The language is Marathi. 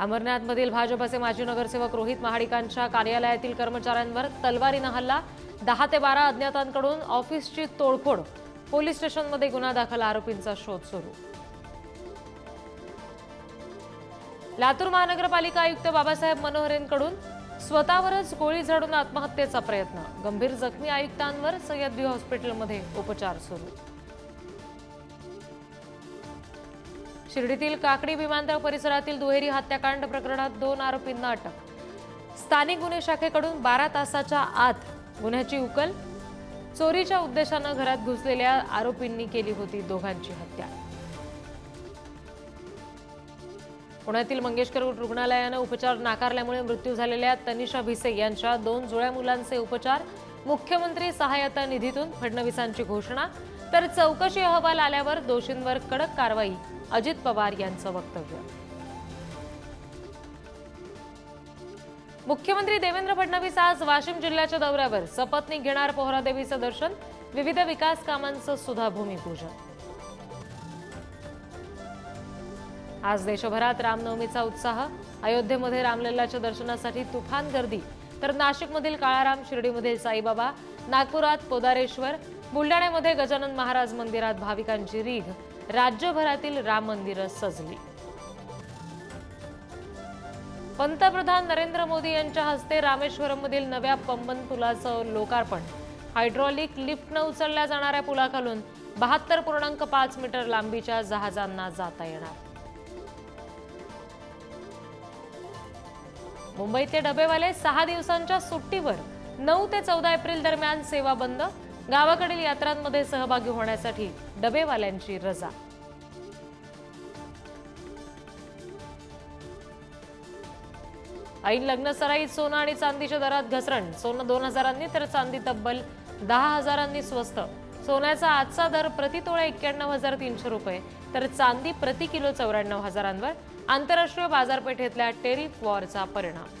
अमरनाथमधील भाजपचे माजी नगरसेवक रोहित महाडिकांच्या कार्यालयातील कर्मचाऱ्यांवर तलवारीनं हल्ला. दहा ते बारा अज्ञातांकडून ऑफिसची तोडफोड. पोलीस स्टेशनमध्ये गुन्हा दाखल आरोपींचा शोध सुरू. लातूर महानगरपालिका आयुक्त बाबासाहेब मनोहरेंकडून स्वतःवरच गोळी झाडून आत्महत्येचा प्रयत्न. गंभीर जखमी आयुक्तांवर सह्याद्री हॉस्पिटलमध्ये उपचार सुरू. शिर्डीतील काकडी विमानतळ परिसरातील दुहेरी हत्याकांड प्रकरणात दोन आरोपींना अटक. स्थानिक गुन्हे शाखेकडून बारा तासाच्या आत गुन्ह्याची उकल. चोरीच्या उद्देशानं घरात घुसलेल्या आरोपींनी केली होती दोघांची हत्या. पुण्यातील मंगेशकर रुग्णालयानं उपचार नाकारल्यामुळे मृत्यू झालेल्या तनिषा भिसे यांच्या दोन जुळ्या मुलांचे उपचार मुख्यमंत्री सहायता निधीतून फडणवीसांची घोषणा. तर चौकशी अहवाल आल्यावर दोषींवर कडक कारवाई अजित पवार यांचं वक्तव्य. मुख्यमंत्री देवेंद्र फडणवीस आज वाशिम जिल्ह्याच्या दौऱ्यावर. सपत्नी घेणार पोहरादेवीचं दर्शन विविध विकास कामांचं सुद्धा भूमिपूजन. आज देशभरात रामनवमीचा उत्साह. अयोध्येमध्ये रामलल्लाच्या दर्शनासाठी तुफान गर्दी. तर नाशिकमधील काळाराम शिर्डीमधील साईबाबा नागपुरात पोदारेश्वर बुलढाण्यामध्ये गजानन महाराज मंदिरात भाविकांची रीघ. राज्यभरातील राम मंदिरं सजली. पंतप्रधान नरेंद्र मोदी यांच्या हस्ते रामेश्वरममधील नव्या पंबन पुलाचं लोकार्पण. हायड्रॉलिक लिफ्टनं उचलल्या जाणाऱ्या पुलाखालून बहात्तर पूर्णांक पाच मीटर लांबीच्या जहाजांना जाता येणार. मुंबईतले डबेवाले सहा दिवसांच्या सुट्टीवर नऊ ते चौदा एप्रिल दरम्यान सेवा बंद गावाकडील यात्रांमध्ये सहभागी होण्यासाठी डबेवाल्यांची रजा. ऐन लग्न सराईत सोनं आणि चांदीच्या दरात घसरण. सोनं दोन हजारांनी तर चांदी तब्बल दहा हजारांनी स्वस्त. सोन्याचा आजचा दर प्रति तोळा एक्क्याण्णव हजार तीनशे रुपये तर चांदी प्रति किलो चौऱ्याण्णव हजारांवर आंतरराष्ट्रीय बाजारपेठेतल्या टेरिफ वॉरचा परिणाम.